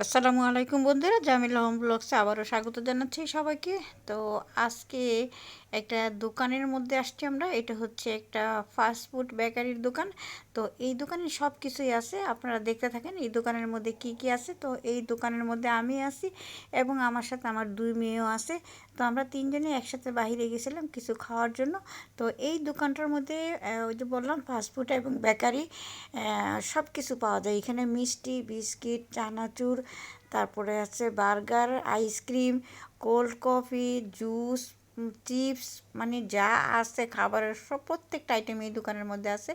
আসসালামু আলাইকুম বন্ধুরা, জামিল হোম ব্লগসে আবারও স্বাগত জানাচ্ছি সবাইকে। তো আজকে একটা দোকানের মধ্যে আসছি আমরা, এটা হচ্ছে একটা ফাস্ট ফুড বেকারির দোকান। তো এই দোকানে সব কিছুই আছে, আপনারা দেখতে থাকেন এই দোকানের মধ্যে কি কি আছে। তো এই দোকানের মধ্যে আমি আছি এবং আমার সাথে আমার দুই মেয়েও আছে। তো আমরা তিনজনে একসাথে বাহিরে গেছিলাম কিছু খাওয়ার জন্য। তো এই দোকানটার মধ্যে ওই যে বললাম ফাস্টফুড এবং বেকারি সব কিছু পাওয়া যায়। এখানে মিষ্টি, বিস্কিট, চানাচুর তারপরে আছে burger ice cream cold coffee juice chips মানে যা আছে খাবারের সব প্রত্যেকটা আইটেম এই দোকানের মধ্যে আছে।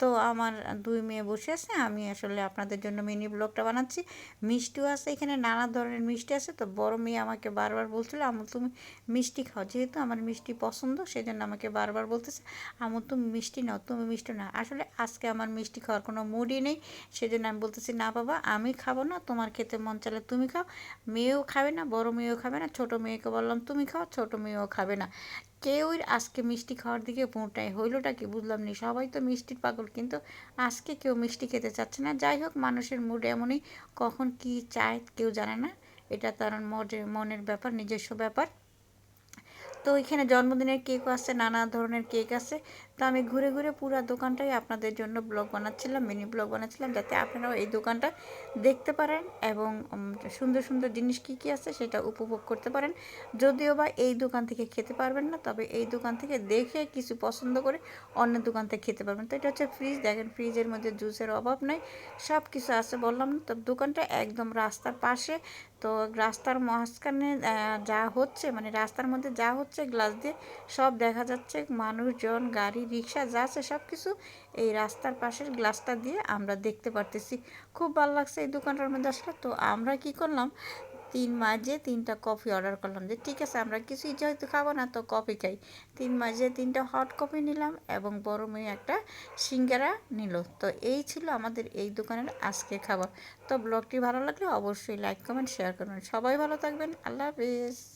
তো আমার দুই মেয়ে বসে আছে, আমি আসলে আপনাদের জন্য মিনি ব্লগটা বানাচ্ছি। মিষ্টিও আছে, এখানে নানা ধরনের মিষ্টি আছে। তো বড় মেয়ে আমাকে বারবার বলছিল, আমু, তুমি মিষ্টি খাও। যেহেতু আমার মিষ্টি পছন্দ সেই জন্য আমাকে বারবার বলতেছে, আমু, তুমি মিষ্টি নাও, তুমি মিষ্টি না আসলে আজকে আমার মিষ্টি খাওয়ার কোনো মুডই নেই, সেজন্য আমি বলতেছি, না বাবা, আমি খাব না, তোমার খেতে মন চালে তুমি খাও। মেয়েও খাবে না, বড় মেয়েও খাবে না, ছোট মেয়েকে বললাম, তুমি খাও, ছোট মেয়েও খাবে না। কেউই আজকে মিষ্টি খাওয়ার দিকে পোঁটায় হইলোটা কি বুঝলাম নি সবাই তো মিষ্টির পাগল, কিন্তু আজকে কেউ মিষ্টি খেতে চাচ্ছে না। যাই হোক, মানুষের মুড এমনই। কখন কি চায় কেউ জানে না। এটা তার মনের ব্যাপার, নিজস্ব ব্যাপার। তো এখানে জন্মদিনের কেকও আছে, নানা ধরনের কেক আছে। তো আমি ঘুরে ঘুরে পুরো দোকানটাই আপনাদের জন্য ব্লগ বানাচ্ছিলাম, মিনি ব্লগ বানাচ্ছিলাম, যাতে আপনারাও এই দোকানটা দেখতে পারেন এবং সুন্দর সুন্দর জিনিস কী কী আছে সেটা উপভোগ করতে পারেন। যদিও বা এই দোকান থেকে খেতে পারবেন না, তবে এই দোকান থেকে দেখে কিছু পছন্দ করে অন্য দোকান থেকে খেতে পারবেন। তো এটা হচ্ছে ফ্রিজ, দেখেন ফ্রিজের মধ্যে জুসের অভাব নাই সব কিছু আছে বললাম না। তো দোকানটা একদম রাস্তার পাশে, তো রাস্তার মাঝখানে যা হচ্ছে মানে রাস্তার মধ্যে যা হচ্ছে গ্লাস দিয়ে সব দেখা যাচ্ছে, মানুষজন, গাড়ি, রিক্সা যা আছে সব কিছু এই রাস্তার পাশের গ্লাসটা দিয়ে আমরা দেখতে পারতেছি। খুব ভালো লাগছে এই দোকানটার মধ্যে আসলে। তো আমরা কি করলাম, তিন মাঝে তিনটা কফি অর্ডার করলাম যে, ঠিক আছে, আমরা কিছুই যেহেতু খাব না, তো কফি খাই। তিন মাঝে তিনটা হট কফি নিলাম এবং বড় মেয়ে একটা সিঙ্গারা নিল। তো এই ছিল আমাদের এই দোকানের আজকে খাবার। তো ব্লগটি ভালো লাগলে অবশ্যই লাইক কমেন্ট শেয়ার করবেন। সবাই ভালো থাকবেন। আল্লাহ হাফিজ।